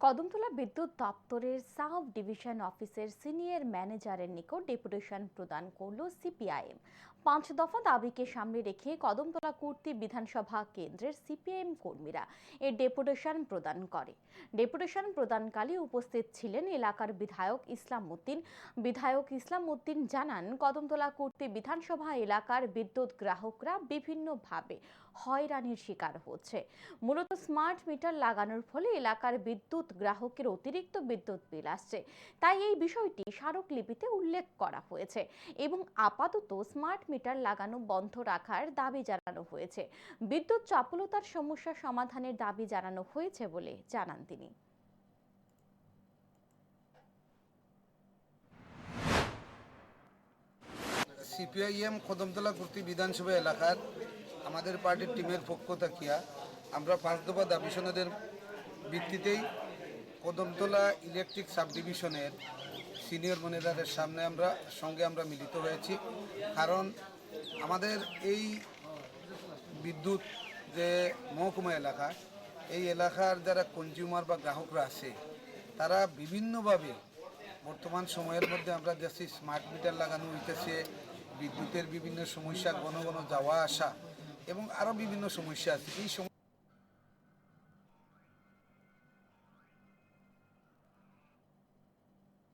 কদমতলা বিদ্যুৎ দপ্তরের sub division অফিসের সিনিয়র ম্যানেজারের নিকট ডেপুটেশন প্রদান করল সিপিআইএম। পাঁচ দফা দাবিকে সামনে রেখে কদমতলা কুর্তি বিধানসভা কেন্দ্রের সিপিআইএম কর্মীরা এর ডেপুটেশন প্রদান করে। ডেপুটেশন প্রদানকালে উপস্থিত ছিলেন এলাকার বিধায়ক ইসলাম উদ্দিন বিধায়ক ইসলাম উদ্দিন জানান, কদমতলা কুর্তি বিধানসভা এলাকার বিদ্যুৎ গ্রাহকরা বিভিন্নভাবে হয়রানির শিকার হচ্ছে। মূলত স্মার্ট মিটার লাগানোর ফলে এলাকার বিদ্যুৎ গ্রাহকের অতিরিক্ত বিদ্যুৎ বিল আসছে। তাই এই বিষয়টি স্মারকলিপিতে উল্লেখ করা হয়েছে এবং আপাতত স্মার্ট মিটার লাগানো বন্ধ রাখার দাবি জানানো হয়েছে। বিদ্যুৎ চাপলতার সমস্যা সমাধানের দাবি জানানো হয়েছে বলে জানান তিনি। সিপিআইএম কদমতলা কুর্তি বিধানসভা এলাকার আমাদের পার্টির টিমের পক্ষ থাকিয়া আমরা পাঁচ দফা দাবি সনদের ভিত্তিতেই কদমতলা ইলেকট্রিক সাব ডিভিশনের সিনিয়র ম্যানেজারের সামনে আমরা, সঙ্গে আমরা মিলিত হয়েছি। কারণ আমাদের এই বিদ্যুৎ যে মহকুমা এলাকা, এই এলাকার যারা কনজিউমার বা গ্রাহকরা আছে, তারা বিভিন্নভাবে বর্তমান সময়ের মধ্যে আমরা দেখছি স্মার্ট মিটার লাগানো হইতেছে, বিদ্যুতের বিভিন্ন সমস্যা, ঘন ঘন যাওয়া আসা, এবং আরও বিভিন্ন সমস্যা আছে। এই